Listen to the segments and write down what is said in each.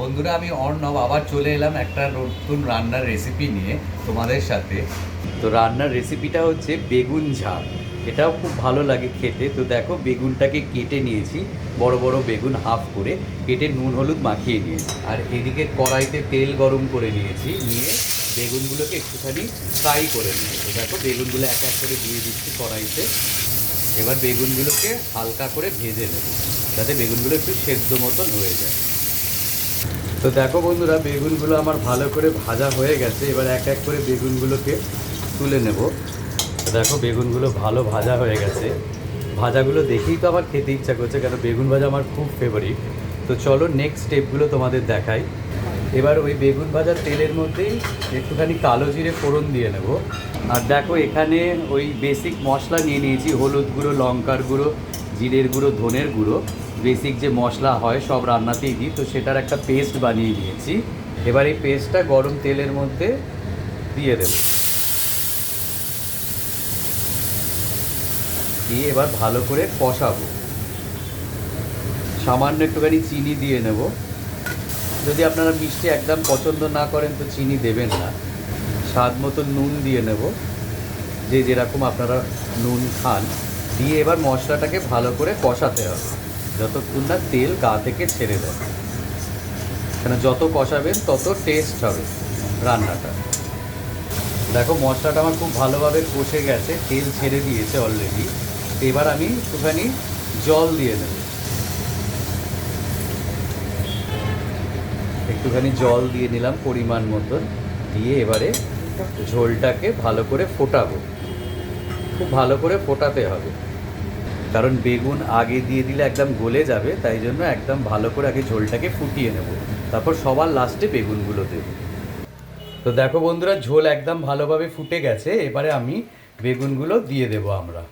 বন্ধুরা, আমি অর্ণব, আবার চলে এলাম একটা নতুন রান্নার রেসিপি নিয়ে তোমাদের সাথে। তো রান্নার রেসিপিটা হচ্ছে বেগুন ঝাল। এটাও খুব ভালো লাগে খেতে। তো দেখো, বেগুনটাকে কেটে নিয়েছি, বড় বড় বেগুন হাফ করে। কেটে নুন, হলুদ মাখিয়ে নিয়েছি। আর এদিকে কড়াইতে তেল গরম করে নিয়েছি, নিয়ে বেগুনগুলোকে একটুখানি ফ্রাই করে নিয়েছি। দেখো, বেগুনগুলো এক এক করে দিয়ে দিচ্ছি কড়াইতে। এবার বেগুনগুলোকে হালকা করে ভেজে নেব, যাতে বেগুনগুলো একটু সেদ্ধ মতন হয়ে যায়। তো দেখো বন্ধুরা, বেগুনগুলো আমার ভালো করে ভাজা হয়ে গেছে। এবার এক এক করে বেগুনগুলোকে তুলে নেব। তো দেখো, বেগুনগুলো ভালো ভাজা হয়ে গেছে। ভাজাগুলো দেখেই তো আমার খেতে ইচ্ছা করছে, কেন বেগুন ভাজা আমার খুব ফেভারিট তো চলো নেক্সট স্টেপগুলো তোমাদের দেখাই। এবার ওই বেগুন ভাজার তেলের মধ্যেই একটুখানি কালো জিরে ফোড়ন দিয়ে নেব। আর দেখো, এখানে ওই বেসিক মশলা নিয়ে নিয়েছি, হলুদ গুঁড়ো, লঙ্কার গুঁড়ো, জিরের গুঁড়ো, ধনের গুঁড়ো। বেসিক যে মশলা হয়, সব রান্নাতেই দিই। তো সেটার একটা পেস্ট বানিয়ে নিয়েছি এবার এই পেস্টটা গরম তেলের মধ্যে দিয়ে দেবো। দিয়ে এবার ভালো করে কষাবো। সামান্য একটুখানি চিনি দিয়ে নেব। যদি আপনারা মিষ্টি একদম পছন্দ না করেন, তো চিনি দেবেন না। স্বাদ মতো নুন দিয়ে নেব। যে যেরকম আপনারা নুন খান। দিয়ে এবার মশলাটাকে ভালো করে কষাতে হবে। যতক্ষণ না তেল গা থেকে ছেড়ে দেয়। কেন যত কষাবেন, তত টেস্ট হবে রান্নাটা। দেখো, মশলাটা আমার খুব ভালোভাবে কষে গেছে, তেল ছেড়ে দিয়েছে অলরেডি এবার আমি একটুখানি জল দিয়ে নেব একটুখানি জল দিয়ে নিলাম পরিমাণ মতন, দিয়ে এবারে ঝোলটাকে ভালো করে ফোটাবো। খুব ভালো করে ফোটাতে হবে। কারণ বেগুন আগে দিয়ে দিলে একদম গলে যাবে তাই জন্য একদম ভালো করে আগে ঝোলটাকে ফুটিয়ে নেব। তারপর সবার লাস্টে বেগুনগুলো দেব। তো দেখো বন্ধুরা ঝোল একদম ভালোভাবে ফুটে গেছে এবারে আমি বেগুনগুলো দিয়ে দেব আমরা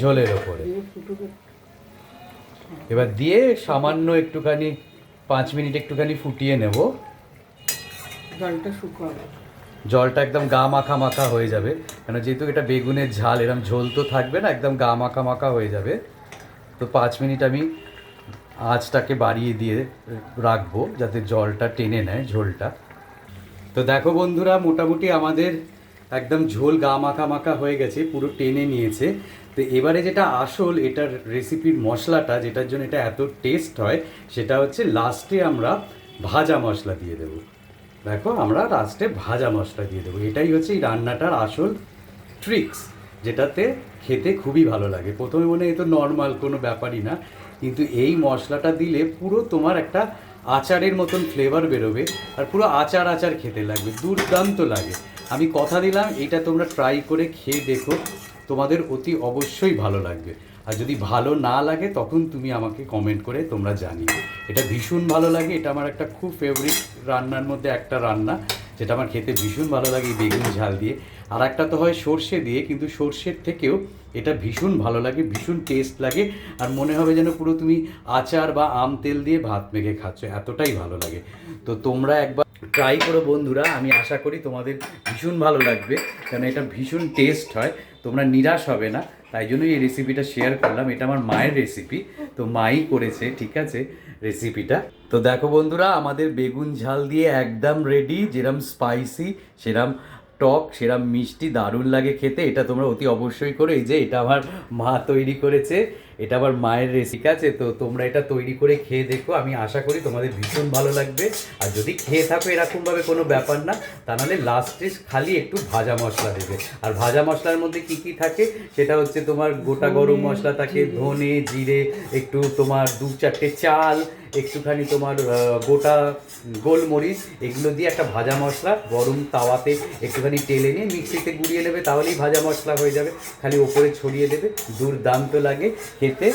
ঝোলের ওপরে। এবার দিয়ে সামান্য একটুখানি পাঁচ মিনিট একটুখানি ফুটিয়ে নেব। জলটা শুকাবে। জলটা একদম গা মাখা মাখা হয়ে যাবে। কেন যেহেতু এটা বেগুনের ঝাল, এরম ঝোল তো থাকবে না, একদম গা মাখা মাখা হয়ে যাবে। তো পাঁচ মিনিট আমি আঁচটাকে বাড়িয়ে দিয়ে রাখব, যাতে জলটা টেনে নেয়, ঝোলটা। তো দেখো বন্ধুরা, মোটামুটি আমাদের একদম ঝোল গা মাখা মাখা হয়ে গেছে, পুরো টেনে নিয়েছে। তো এবারে যেটা আসল, এটার রেসিপির মশলাটা, যেটার জন্য এটা এত টেস্ট হয়, সেটা হচ্ছে লাস্টে আমরা ভাজা মশলা দিয়ে দেবো। দেখো, আমরা লাস্টে ভাজা মশলা দিয়ে দেবো। এটাই হচ্ছে এই রান্নাটার আসল ট্রিক্স যেটাতে খেতে খুবই ভালো লাগে। প্রথমে মনে হয় এ তো নর্মাল কোনো ব্যাপারই না, কিন্তু এই মশলাটা দিলে পুরো তোমার একটা আচারের মতন ফ্লেভার বেরোবে, আর পুরো আচার আচার খেতে লাগবে, দুর্দান্ত লাগে। আমি কথা দিলাম, এটা তোমরা ট্রাই করে খেয়ে দেখো, তোমাদের অতি অবশ্যই ভালো লাগবে। আর যদি ভালো না লাগে, তখন তুমি আমাকে কমেন্ট করে তোমরা জানিও। এটা ভীষণ ভালো লাগে, এটা আমার একটা খুব ফেভারিট রান্নার মধ্যে একটা রান্না, যেটা আমার খেতে ভীষণ ভালো লাগে বেগুন ঝাল দিয়ে। আর একটা তো হয় সর্ষে দিয়ে, কিন্তু সর্ষের থেকেও এটা ভীষণ ভালো লাগে, ভীষণ টেস্ট লাগে, আর মনে হবে যেন পুরো তুমি আচার বা আম তেল দিয়ে ভাত মেখে খাচ্ছ, এতটাই ভালো লাগে। তো তোমরা একবার ট্রাই করো বন্ধুরা, আমি আশা করি তোমাদের ভীষণ ভালো লাগবে কেন এটা ভীষণ টেস্ট হয়, তোমরা নিরাশ হবে না, তাই জন্যই এই রেসিপিটা শেয়ার করলাম, এটা আমার মায়ের রেসিপি তো মাই করেছে, ঠিক আছে রেসিপিটা তো দেখো বন্ধুরা, আমাদের বেগুন ঝাল দিয়ে একদম রেডি যেরম স্পাইসি সেরম টক সেরম মিষ্টি দারুণ লাগে খেতে এটা তোমরা অতি অবশ্যই করো। এই যে এটা আমার মা তৈরি করেছে এটা আমার মায়ের রেসিপি আছে তো তোমরা এটা তৈরি করে খেয়ে দেখো। আমি আশা করি তোমাদের ভীষণ ভালো লাগবে। আর যদি খেয়ে থাকো এরকমভাবে কোনো ব্যাপার না তা নাহলে লাস্টে খালি একটু ভাজা মশলা দেবে। আর ভাজা মশলার মধ্যে কি কি থাকে সেটা হচ্ছে তোমার গোটা গরম মশলা থাকে ধনে জিরে একটু তোমার দু চারটে চাল একটুখানি তোমার গোটা গোলমরিচ, এগুলো দিয়ে একটা ভাজা মশলা, গরম তাওয়াতে একটুখানি তেলে নিয়ে মিক্সিতে গুড়িয়ে নেবে, তাহলেই ভাজা মশলা হয়ে যাবে। খালি ওপরে ছড়িয়ে দেবে, দুর্দান্ত লাগে খেতে।